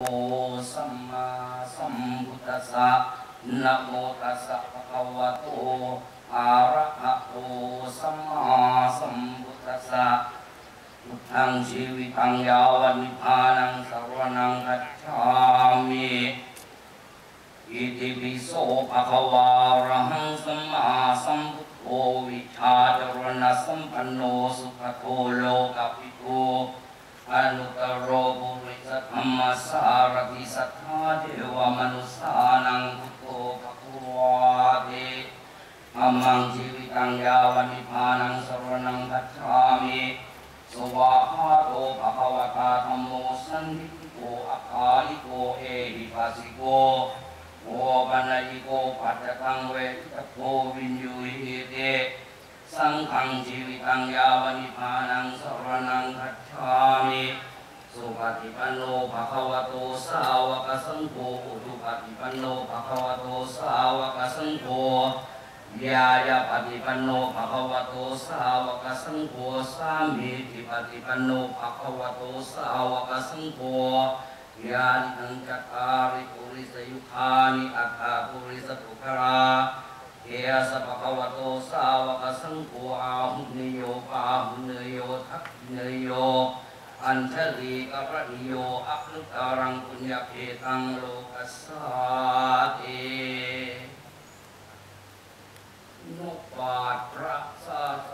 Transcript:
โอสัมมาสัมพุทธัสสะนะโมตัสสะภะคะวะโต อะระหะโต สัมมาสัมพุทธัสสะพุทธังชีวิตังยาวันนิพานังสรวนังกัจฉามิอิติปิโสภะคะวะระหังสัมมาสัมพุทโธวิชาจรณะสัมปันโนสุขโตโลกัปิโต อนุตตรโรบุริสธรรมสารติสัทธาเทวมนุสานังพุทโธภควาเตธัมมังชีวิตังยาวันนิพานังสรณังกัจฉามิสวาหาโตภะควตาธัมโมสันติโกอัคคาลิโกเอหิปัสสิโกโอปัญญิโกปัจจตังเวทิตโกวินยูหิเตสังฆังชีวิตังยาวนิพานังสรณังคัจ ฉามิสุปฏิปันโนภะคะวะโตสาวกสังโฆอุตุปฏิปันโนภะคะวะโตสาวกสังโฆยายาปฏิปันโนภะคะวะโตสาวกสังโฆสามีติปฏิปันโนภะคะวะโตสาวกสังโฆยานังจัตาริปุริสยุคานิอัตตาปุริสตุกรา เอสะปะกวะโตสาวกสังโฆอาหุนโยปาหุเนโยทักเนโยอัญชลีกัปะนิโยอัคลุตารังปุญญาเพตังโลกัสสาเตนกปาตพระสาส